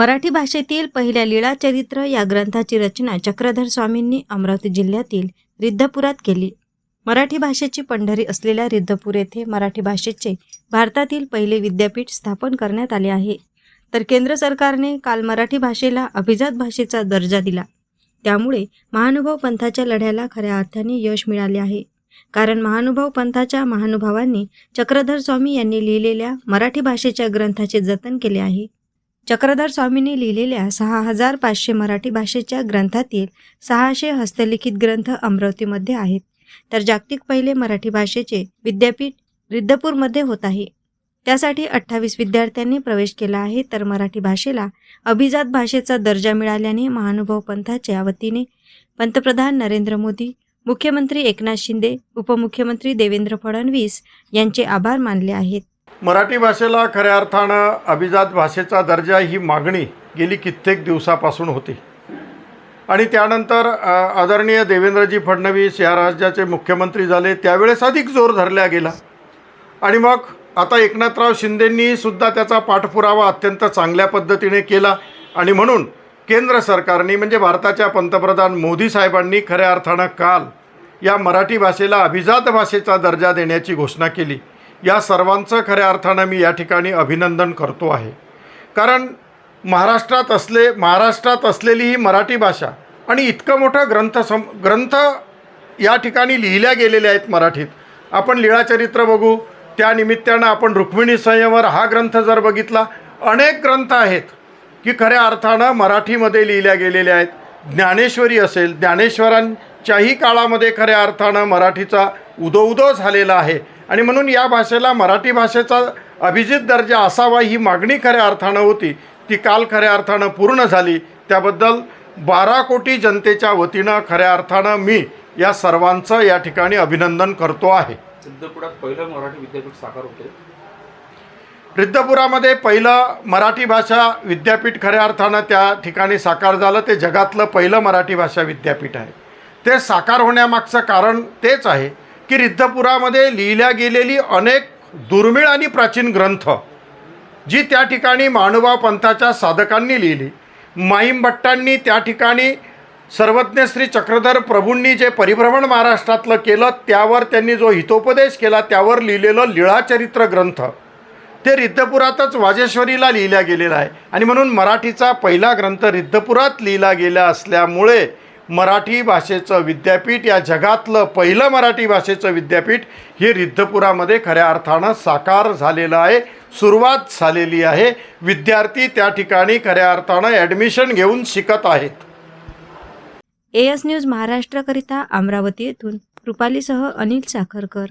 मराठी भाषेतील पहिल्या लीळाचरित्र या ग्रंथाची रचना चक्रधर स्वामींनी अमरावती जिल्ह्यातील रिद्धपुरात केली. मराठी भाषेची पंढरी असलेल्या रिद्धपूर येथे मराठी भाषेचे भारतातील पहिले विद्यापीठ स्थापन करण्यात आले आहे. तर केंद्र सरकारने काल मराठी भाषेला अभिजात भाषेचा दर्जा दिला. त्यामुळे महानुभाव पंथाच्या लढ्याला खऱ्या अर्थाने यश मिळाले आहे. कारण महानुभाव पंथाच्या महानुभावांनी चक्रधर स्वामी यांनी लिहिलेल्या मराठी भाषेच्या ग्रंथाचे जतन केले आहे. चक्रधर स्वामींनी लिहिलेल्या सहा हजार पाचशे मराठी भाषेच्या ग्रंथातील सहाशे हस्तलिखित ग्रंथ अमरावतीमध्ये आहेत. तर जागतिक पहिले मराठी भाषेचे विद्यापीठ रिद्धपूरमध्ये होत आहे. त्यासाठी अठ्ठावीस विद्यार्थ्यांनी प्रवेश केला आहे. तर मराठी भाषेला अभिजात भाषेचा दर्जा मिळाल्याने महानुभाव पंथाच्या वतीने पंतप्रधान नरेंद्र मोदी मुख्यमंत्री एकनाथ शिंदे उपमुख्यमंत्री देवेंद्र फडणवीस यांचे आभार मानले आहेत. मराठी भाषेला खऱ्या अर्थानं अभिजात भाषेचा दर्जा ही मागणी गेली कित्येक दिवसापासून होती. आणि त्यानंतर आदरणीय देवेंद्रजी फडणवीस या राज्याचे मुख्यमंत्री झाले. त्यावेळेस अधिक जोर धरल्या गेला. आणि मग आता एकनाथराव शिंदेंनीसुद्धा त्याचा पाठपुरावा अत्यंत चांगल्या पद्धतीने केला. आणि म्हणून केंद्र सरकारने म्हणजे भारताच्या पंतप्रधान मोदी साहेबांनी खऱ्या अर्थानं काल या मराठी भाषेला अभिजात भाषेचा दर्जा देण्याची घोषणा केली. या सर्वांचं खऱ्या अर्थानं मी या ठिकाणी अभिनंदन करतो आहे. कारण महाराष्ट्रात असले महाराष्ट्रात असलेली ही मराठी भाषा आणि इतकं मोठं ग्रंथ सम ग्रंथ या ठिकाणी लिहिल्या गेलेल्या आहेत मराठीत. आपण लीळाचरित्र बघू त्या निमित्तानं आपण रुक्मिणी संयमवर हा ग्रंथ जर बघितला अनेक ग्रंथ आहेत की खऱ्या अर्थानं मराठीमध्ये लिहिल्या गेलेल्या आहेत. ज्ञानेश्वरी असेल ज्ञानेश्वरांच्याही काळामध्ये खऱ्या अर्थानं मराठीचा उदो उदो झालेला आहे. आणि म्हणून या भाषेला मराठी भाषेचा अभिजित दर्जा असावा ही मागणी खऱ्या अर्थानं होती. ती काल खऱ्या अर्थानं पूर्ण झाली. त्याबद्दल बारा कोटी जनतेच्या वतीनं खऱ्या अर्थानं मी या सर्वांचं या ठिकाणी अभिनंदन करतो आहे. सिद्धपुरात पहिलं मराठी विद्यापीठ साकार होते. रिद्धपुरामध्ये पहिलं मराठी भाषा विद्यापीठ खऱ्या अर्थानं त्या ठिकाणी साकार झालं. ते जगातलं पहिलं मराठी भाषा विद्यापीठ आहे. ते साकार होण्यामागचं कारण तेच आहे. की रिद्धपुरामध्ये लिहिल्या गेलेली अनेक दुर्मिळ आणि प्राचीन ग्रंथ जी त्या ठिकाणी महानुभाव पंथाच्या साधकांनी लिहिली. माहीमभट्टांनी त्या ठिकाणी सर्वज्ञ श्री चक्रधर प्रभूंनी जे परिभ्रमण महाराष्ट्रातलं केलं त्यावर त्यांनी जो हितोपदेश केला त्यावर लिहिलेलं लीळाचरित्र ग्रंथ ते रिद्धपुरातच वाजेश्वरीला लिहिल्या गेलेलं आहे. आणि म्हणून मराठीचा पहिला ग्रंथ रिद्धपुरात लिहिला गेला असल्यामुळे मराठी भाषेचं विद्यापीठ या जगातलं पहिलं मराठी भाषेचं विद्यापीठ हे रिद्धपुरामध्ये खऱ्या अर्थानं साकार झालेलं आहे सुरुवात झालेली आहे. विद्यार्थी त्या ठिकाणी खऱ्या अर्थानं ॲडमिशन घेऊन शिकत आहेत. एस न्यूज महाराष्ट्रकरिता अमरावती येथून. रुपालीसह अनिल साखरकर.